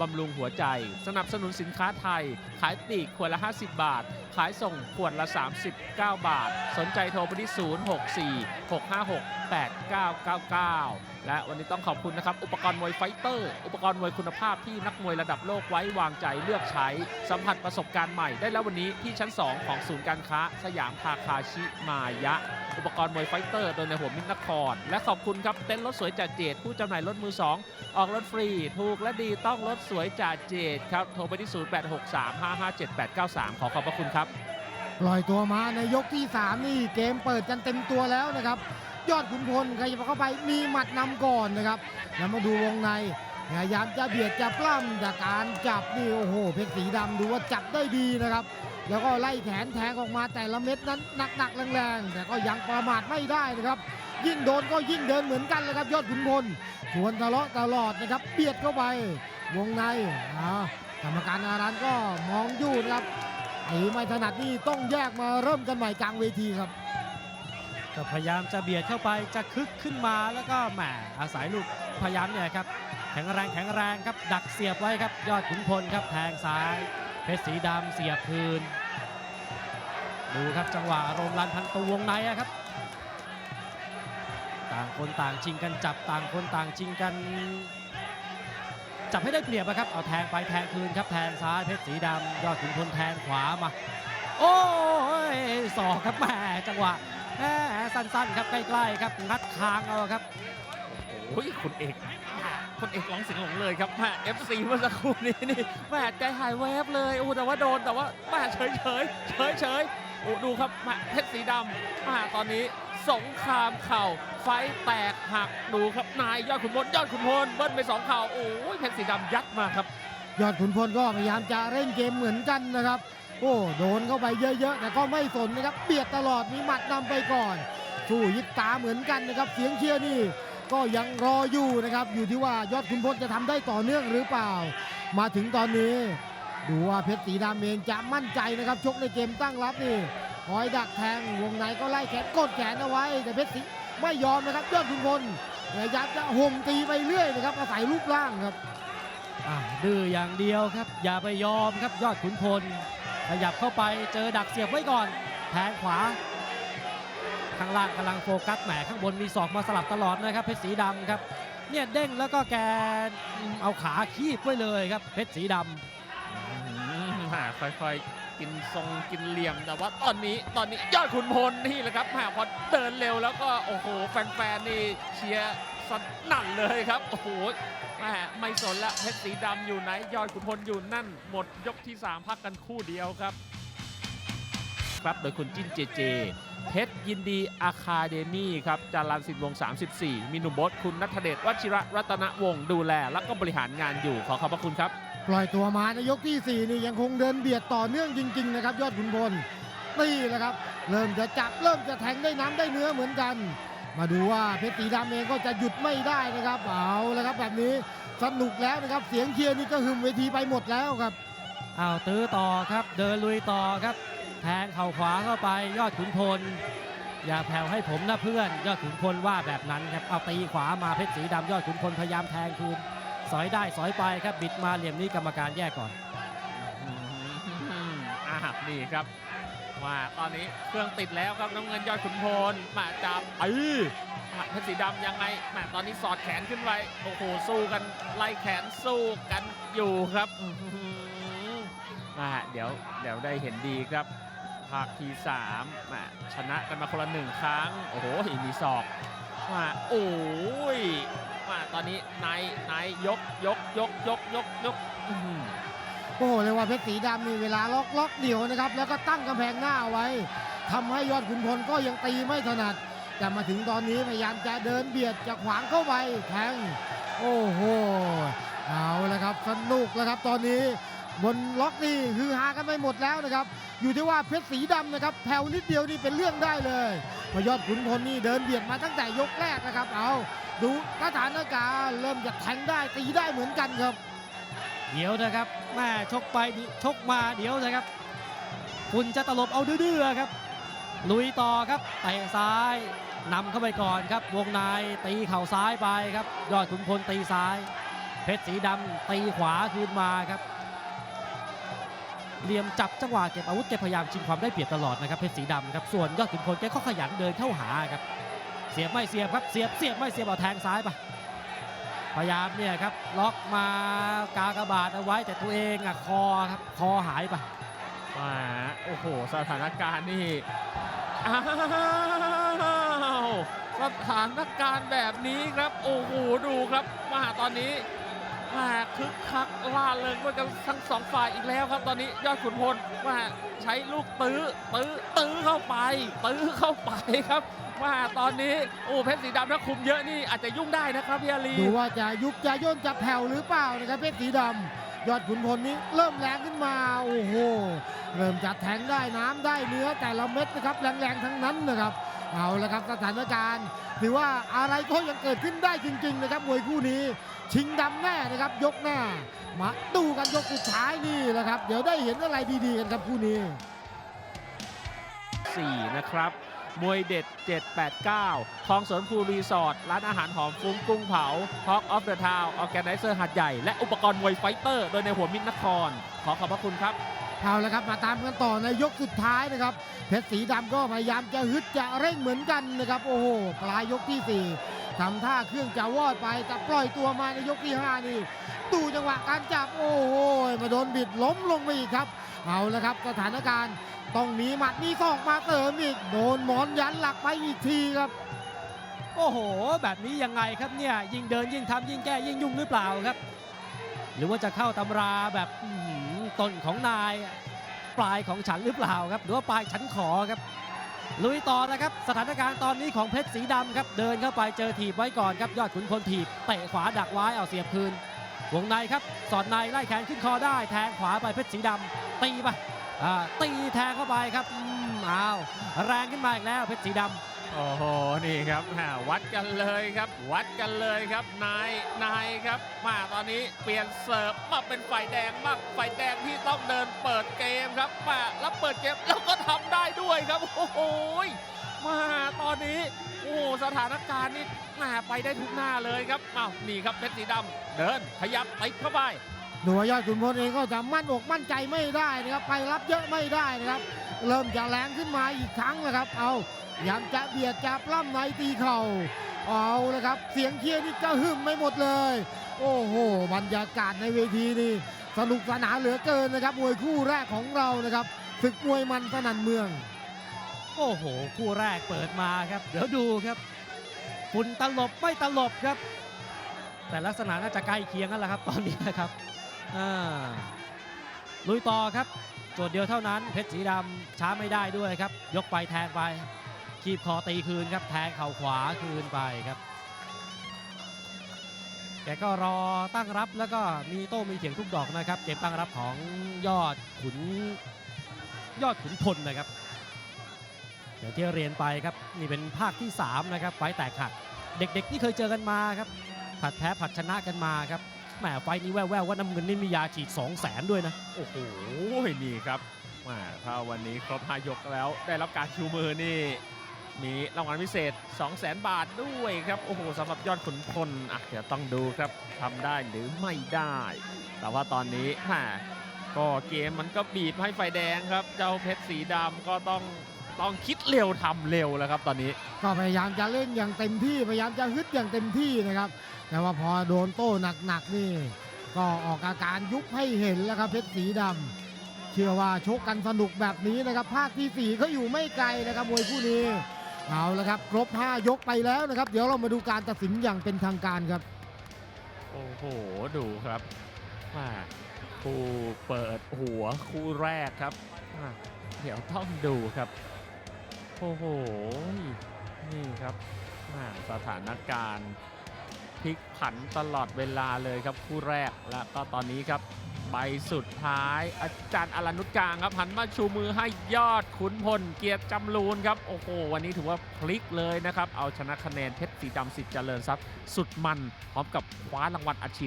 บำรุงหัวใจ สนับสนุนสินค้าไทย ขายปลีกขวดละ 50 บาท ขายส่งขวดละ 39 บาท สนใจโทรไปที่ 064 656 8999 และวันนี้ต้องขอบคุณนะครับ อุปกรณ์มวยไฟเตอร์ อุปกรณ์มวยคุณภาพที่นักมวยระดับโลกไว้วางใจเลือกใช้ สัมผัสประสบการณ์ใหม่ได้แล้ววันนี้ที่ชั้น 2 ของศูนย์การค้า สยามทาคาชิมายะ อุปกรณ์มวยไฟเตอร์ โดยในหัวมิตรนคร และขอบคุณครับ เต็นท์รถสวยจ่าเจดผู้จำหน่ายรถมือ 2 ออกรถฟรี ถูกและดีต้องรถสวยจ่าเจดครับโทรไปที่ 0863557893 ขอขอบพระคุณครับปล่อยตัวมาในยกที่ 3 นี่เกมเปิดกันเต็มตัวแล้วนะครับ ยอดขุนพลขยับเข้าไปมีหมัดนำก่อนนะครับแล้วมาดูวงในพยายามจะเบียดจะปล้ำจากการจับนี่โอ้โห เพชรสีดำดูว่าจับได้ดีนะครับ แล้วก็ไล่แขนแทงออกมาแต่ละเม็ดนั้นหนักๆแรงๆแต่ก็ยังประมาทไม่ได้นะครับ ยิ่งโดนก็ยิ่งเดินเหมือนกันเลยครับ ยอดขุนพลชวนทะเลาะตลอดนะครับเบียดเข้าไปวงในอ่ากรรมการอารันก็มองอยู่นะครับไอ้ไม่ถนัดนี่ต้องแยกมาเริ่มกันใหม่กลางเวทีครับ ก็พยายามจะเบียดเข้าไปจะคึกขึ้นมาแล้วก็แหมอาศัยลูกพยายามเนี่ยครับแข็งแรงแข็งแรงครับดักเสียบไว้ครับยอดขุนพลครับแทงซ้ายเพชรสีดำเสียบคืนดูครับจังหวะโรมรันพันตัววงในครับ ต่างคนต่างชิงกันจับต่างคนต่างชิงกัน จับให้ได้เปรียบอะครับเอาแทงไปแทงคืนครับแทงซ้ายเพชรสีดำยอดขุนพลแทงขวามา โอ้ยสอกครับแหม่จังหวะ แหม่สั้นๆครับใกล้ๆครับงัดคางเอาครับโอ้ยคุณเอกคุณเอกร้องเสียงหลงเลยครับแม่ FC เมื่อสักครู่นี้นี่แม่ใจหายแวบเลยโอ้แต่ว่าโดนแต่ว่าแม่เฉยเฉยเฉยเฉยๆโอ้ดูครับแม่เพชรสีดำแม่ตอนนี้สงครามเข่าไฟแตกหักดูครับนายยอดขุนพลยอดขุนพลเบิ้ลไปสองเข่าโอ้ยเพชรสีดำยัดมาครับ ยอดขุนพลก็พยายามจะเร่งเกมเหมือนกันนะครับโอ้โดนเข้าไปเยอะๆ แต่ก็ไม่สนนะครับเบียดตลอดมีหมัดนำไปก่อน สู้ยิกตาเหมือนกันนะครับ เสียงเชียร์นี่ ก็ยังรออยู่นะครับ อยู่ที่ว่ายอดขุนพลจะทำได้ต่อเนื่องหรือเปล่า มาถึงตอนนี้ ดูว่าเพชรสีดำเองจะมั่นใจนะครับชกในเกมตั้งรับนี่คอยดักแทงวงในก็ไล่แขนกดแขนเอาไว้ แต่เพชรสีไม่ยอมนะครับยอดขุนพลพยายามจะห่มตีไปเรื่อยนะครับอาศัยรูปร่างครับดื้ออย่างเดียวครับ อย่าไปยอมครับยอดขุนพล ขยับเข้าไปเจอดักเสียบไว้ก่อนแทงขวา ข้างล่างกำลังโฟกัสแหมข้างบนมีศอกมาสลับตลอดนะครับเพชรสีดำครับเนี่ยเด้งแล้วก็แกเอาขาคีบไว้เลยครับเพชรสีดำอืมแม่ค่อยๆกินทรงกินเหลี่ยมแต่ว่าตอนนี้ตอนนี้ยอดขุนพลนี่แหละครับแม่พอเดินเร็วแล้วก็โอ้โหแฟนๆนี่เชียร์ สนั่นเลยครับ โอ้โหแม่ไม่สนละเพชรสีดำอยู่ไหน ยอดขุนพลอยู่นั่น หมดยกที่ 3 พักกันคู่เดียวครับ ครับโดยคุณจิ้นเจเจ เพชรยินดีอาคาเดมี่ครับจารันสินวงศ์34 มีหนุ่มบดคุณนัทเดชวชิระรัตนวงศ์ดูแล แล้วก็บริหารงานอยู่ขอขอบพระคุณครับ ปล่อยตัวมาในยกที่ 4 นี่ยังคงเดินเบียดต่อเนื่องจริง ๆ นะครับ ยอดขุนพลนี่แหละครับ เริ่มจะจับเริ่มจะแทงได้น้ำได้เนื้อเหมือนกัน มาดูว่าเพชรสีดำเองก็จะหยุดไม่ได้นะครับ เอาละครับแบบนี้สนุกแล้วนะครับ เสียงเชียร์นี่ก็หึมเวทีไปหมดแล้วครับอ้าวตื้อต่อครับ เดินลุยต่อครับ แทงเข่าขวาเข้าไปยอดขุนพล อย่าแผ่วให้ผมนะเพื่อน ยอดขุนพลว่าแบบนั้นครับ เอาตีขวามาเพชรสีดำยอดขุนพลพยายามแทงคืนสอยได้สอยไปครับบิดมาเหลี่ยมนี้กรรมการแยกก่อนอืมอ่านี่ครับ ว่าตอนนี้เครื่องติดแล้วครับน้ำเงินยอดขุนพลมาจับไอ้เพชรสีดำยังไงแหมตอนนี้สอดแขนขึ้นไปโอ้โหสู้กันไล่แขนสู้กันอยู่ครับมาเดี๋ยวเดี๋ยวได้เห็นดีครับภาคที่สามมาชนะกันมาคนละหนึ่งครั้ง โอ้โหมีศอกมาโอ้ยมาตอนนี้นายนายยกยกยกยกยกยก โอ้โหเรียกว่าเพชรสีดำนี่เวลาล็อกล็อกเดี่ยวนะครับ แล้วก็ตั้งกำแพงหน้าเอาไว้ทำให้ยอดขุนพลก็ยังตีไม่ถนัด แต่มาถึงตอนนี้พยายามจะเดินเบียดจะขวางเข้าไปแทงโอ้โหเอาละครับสนุกแล้วครับตอนนี้บนล็อกนี่คือฮากันไปหมดแล้วนะครับ อยู่ที่ว่าเพชรสีดำนะครับแผ่วนิดเดียวนี่เป็นเรื่องได้เลยพยอดขุนพลนี่เดินเบียดมาตั้งแต่ยกแรกนะครับ เอาดูสถานการณ์เริ่มจะแทงได้ตีได้เหมือนกันครับ เดี๋ยวนะครับแม่ชกไปชกมาเดี๋ยวนะครับ คุณจะตลบเอาดื้อๆครับ ลุยต่อครับเตะซ้ายนำเข้าไปก่อนครับ วงในตีเข่าซ้ายไปครับ ยอดขุนพลตีซ้าย เพชรสีดำตีขวาคืนมาครับเหลี่ยมจับจังหวะเก็บอาวุธแกพยายามชิงความได้เปรียบตลอดนะครับเพชรสีดำครับส่วนยอดขุนพลแกก็ขยันเดินเข้าหาครับ เสียบไม่เสียบครับเสียบเสียบไม่เสียบเอาแทงซ้ายไป พยายามเนี่ยครับล็อกมากากบาดเอาไว้แต่ตัวเองอะคอครับคอหายไปมาโอ้โห สถานการณ์นี่อ้าวสถานการณ์แบบนี้ครับ โอ้โห ดูครับมาตอนนี้ มาคึกคักล่าเริงด้วยกันทั้งสองฝ่ายอีกแล้วครับ ตอนนี้ยอดขุนพลว่าใช้ลูกตื้อตื้อตื้อเข้าไป ตื้อเข้าไปครับ ว่าตอนนี้โอ้เพชรสีดำถ้าคุมเยอะนี่อาจจะยุ่งได้นะครับพี่อาลีดูว่าจะยุบจะย่นจะแผ่วหรือเปล่านะครับเพชรสีดำยอดขุนพลนี้เริ่มแรงขึ้นมาโอ้โหเริ่มจะแทงได้น้ำได้เนื้อแต่ละเม็ดนะครับแรงๆทั้งนั้นนะครับ เอาละครับสถานการณ์ถือว่าอะไรก็ยังเกิดขึ้นได้จริง ๆ นะครับมวยคู่นี้ ชิงดำแน่นะครับ ยกหน้า มาดูกันยกสุดท้ายนี่แหละครับ เดี๋ยวได้เห็นอะไรดีๆกันครับคู่นี้ 4 นะครับ มวยเด็ด 789 ทองสวนภูรีสอร์ท ร้านอาหารหอมฟุ้งกุ้งเผา Talk of the Town ออแกไนเซอร์หัดใหญ่ และอุปกรณ์มวยไฟเตอร์ โดยในหัวมิตรนคร ขอขอบพระคุณครับ เอาละครับมาตามกันต่อในยกสุดท้ายนะครับ เพชรสีดำก็พยายามจะฮึดจะเร่งเหมือนกันนะครับ โอ้โหปลายยกที่ 4ทำท่าเครื่องจะวอดไปแต่ปล่อยตัวมาในยกที่ 5 นี่ดูจังหวะการจับโอ้โหมาโดนบิดล้มลงไปอีกครับ เอาละครับสถานการณ์ต้องมีหมัดมีศอกมาเติมอีกโดนหมอนยันหลักไปอีกทีครับ โอ้โห แบบนี้ยังไงครับเนี่ยยิ่งเดินยิ่งทำยิ่งแก้ยิ่งยุ่งหรือเปล่าครับ หรือว่าจะเข้าตำราแบบ ต้นของนาย ปลายของฉันหรือเปล่าครับ หรือว่าปลายฉันขอครับ ลุยต่อนะครับ สถานการณ์ตอนนี้ของเพชรสีดำครับ เดินเข้าไปเจอถีบไว้ก่อนครับ ยอดขุนพลถีบเตะขวาดักไว้เอาเสียบคืน วงในครับ สอดในไล่แขนขึ้นคอได้แทงขวาไปเพชรสีดำตีไปตีแทงเข้าไปครับอ้าวแรงขึ้นมาอีกแล้วเพชรสีดำ โอ้โห นี่ครับอ่าวัดกันเลยครับ วัดกันเลยครับ นาย นายครับ มาตอนนี้เปลี่ยนเสิร์ฟมาเป็นฝ่ายแดงมากฝ่ายแดงที่ต้องเดินเปิดเกมครับมาแล้วเปิดเกมแล้วก็ทำได้ด้วยครับ โอ้โห มาตอนนี้ โอ้สถานการณ์นี่มาไปได้ทุกหน้าเลยครับอ้าวนี่ครับเพชรสีดำเดินขยับติดเข้าไปดูว่ายอดขุนพลเองก็จะมั่นอกมั่นใจไม่ได้นะครับ ไปรับเยอะไม่ได้นะครับ เริ่มจะแรงขึ้นมาอีกครั้งนะครับ เอายามจะเบียดจะปล้ำในตีเข่าเอาละครับ เสียงเชียร์นี่ก็หึ่มไม่หมดเลย โอ้โหบรรยากาศในเวทีนี่สนุกสนานเหลือเกินนะครับมวยคู่แรกของเรานะครับศึกมวยมันสนั่นเมือง โอ้โห คู่แรกเปิดมาครับ เดี๋ยวดูครับฝุ่นตลบไม่ตลบครับ แต่ลักษณะน่าจะใกล้เคียงกันแล้วครับ ตอนนี้นะครับอ่า ลุยต่อครับโจทย์เดียวเท่านั้น เพชรสีดำช้าไม่ได้ด้วยครับ ยกไปแทงไป คีบคอตีคืนครับ แทงเข่าขวาคืนไปครับ แกก็รอตั้งรับแล้วก็มีโต้มีเถียงทุกดอกนะครับ เกมตั้งรับของยอดขุนยอดขุนพลนะครับอย่างที่เรียนไปครับนี่เป็นภาคที่ 3 นะครับไฟแตกหัก เด็กๆนี่เคยเจอกันมาครับผัดแพ้ผัดชนะกันมาครับ หมไฟนี้แว่วๆว่าน้ำเงินนี่มียาฉีด 2 0 0แสนด้วยนะ โอ้โหนี่ครับมถ้าวันนี้ครบ5ยกแล้วได้รับการชูมือนี่ มีรางวัลพิเศษ 200,000บาทด้วยครับ โอ้โหสำหรับยอดขุนพลอะเดี๋ยวต้องดูครับทำได้หรือไม่ได้ แต่ว่าตอนนี้ฮะก็เกมมันก็บีบให้ไฟแดงครับ เจ้าเพชรสีดำก็ต้อง ต้องคิดเร็วทำเร็วแล้วครับตอนนี้ ก็พยายามจะเล่นอย่างเต็มที่พยายามจะฮึดอย่างเต็มที่นะครับ แต่ว่าพอโดนโต้หนักๆนี่ ก็ออกอาการยุบให้เห็นแล้วครับเพชรสีดำเชื่อว่าชกกันสนุกแบบนี้นะครับ ภาคที่สี่เขาอยู่ไม่ไกลนะครับมวยคู่นี้เอาละครับ ครบ 5 ยกไปแล้วนะครับ เดี๋ยวเรามาดูการตัดสินอย่างเป็นทางการครับ โอ้โห ดูครับมาคู่เปิดหัวคู่แรกครับมาเดี๋ยวต้องดูครับโอ้โห นี่ครับสถานการณ์พลิกผันตลอดเวลาเลยครับคู่แรกแล้วก็ตอนนี้ครับใบสุดท้าย อาจารย์อรนุชกลางครับหันมาชูมือให้ยอดขุนพลเกียรติจำรูนครับโอ้โหวันนี้ถือว่าพลิกเลยนะครับ เอาชนะคะแนนเพชรสีดำสิทธิ์เจริญทรัพย์สุดมันพร้อมกับคว้ารางวัลอาชีพ